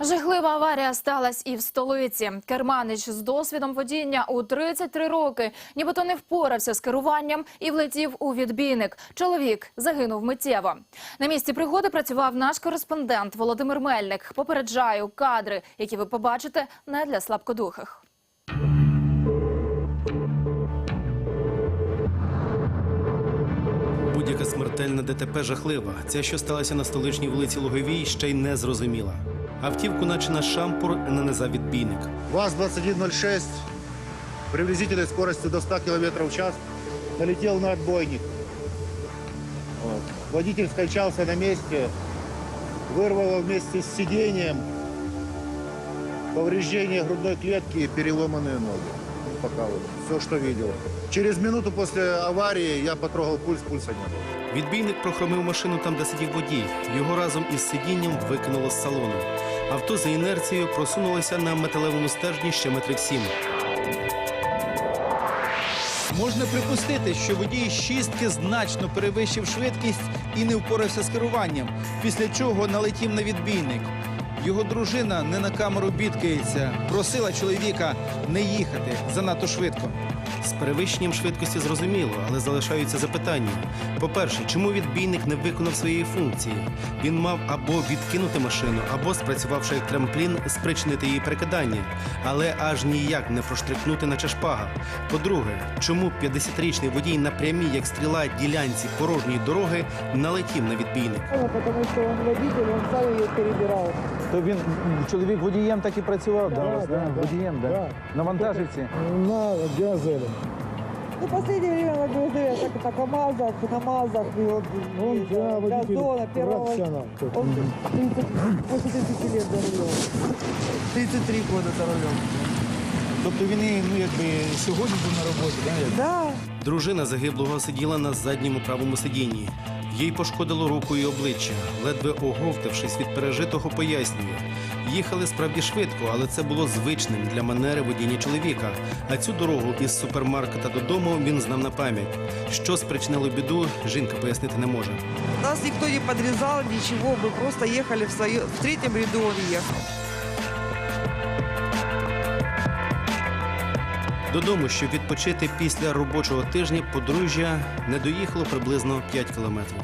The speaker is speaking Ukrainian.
Жахлива аварія сталася і в столиці. Керманич з досвідом водіння у 33 роки нібито не впорався з керуванням і влетів у відбійник. Чоловік загинув миттєво. На місці пригоди працював наш кореспондент Володимир Мельник. Попереджаю кадри, які ви побачите, не для слабкодухих. Будь-яка смертельна ДТП жахлива. Ця, що сталася на столичній вулиці Луговій, ще й не зрозуміла. Автівку, наче на шампур, нанизав відбійник. ВАЗ-2106 приблизительной скоростью до 100 км в час налетел на отбойник. Вот. Водитель скончался на месте, вырвало вместе с сиденьем, повреждение грудной клетки и переломанные ноги. Пока вот все, что видел. Через минуту после аварии я потрогал пульс, пульса не было. Відбійник прохромив машину там, де сидів водій. Його разом із сидінням викинуло з салону. Авто за інерцією просунулося на металевому стержні ще метрів сім. Можна припустити, що водій шістки значно перевищив швидкість і не впорався з керуванням, після чого налетів на відбійник. Його дружина не на камеру бідкається, просила чоловіка не їхати занадто швидко. З перевищенням швидкості зрозуміло, але залишаються запитання. По-перше, чому відбійник не виконав своєї функції? Він мав або відкинути машину, або, спрацювавши як трамплін, спричинити її перекидання, але аж ніяк не проштрикнути наче шпага. По-друге, чому 50-річний водій на прямій, як стріла, ділянці порожньої дороги налетів на відбійник? Он водитель, он сам ее перебирал. То він чоловік водієм так і працював, Да, да, да. водієм, Да. на вантажівці. На газели. Ну, в последнее время на ГЗ, так это КАМАЗах, на МАЗах, и вот, Он, и, да, водитель Газона, первого. профессионал. Он 30, после 30 лет за рулем. 33 года за рулем. Тобто він ну якби сьогодні був на роботі, да? як? Да. Дружина загиблого сиділа на задньому правому сидінні. Їй пошкодило руку і обличчя. Ледве оговтавшись від пережитого, пояснює. Їхали справді швидко, але це було звичним для манери водіння чоловіка. А цю дорогу із супермаркета додому він знав на пам'ять. Що спричинило біду, жінка пояснити не може. Нас никто не подрезал, ничего, мы просто ехали в, свое... в третьем ряду он ехал. Додому, щоб відпочити після робочого тижня, подружжя не доїхало приблизно 5 кілометрів.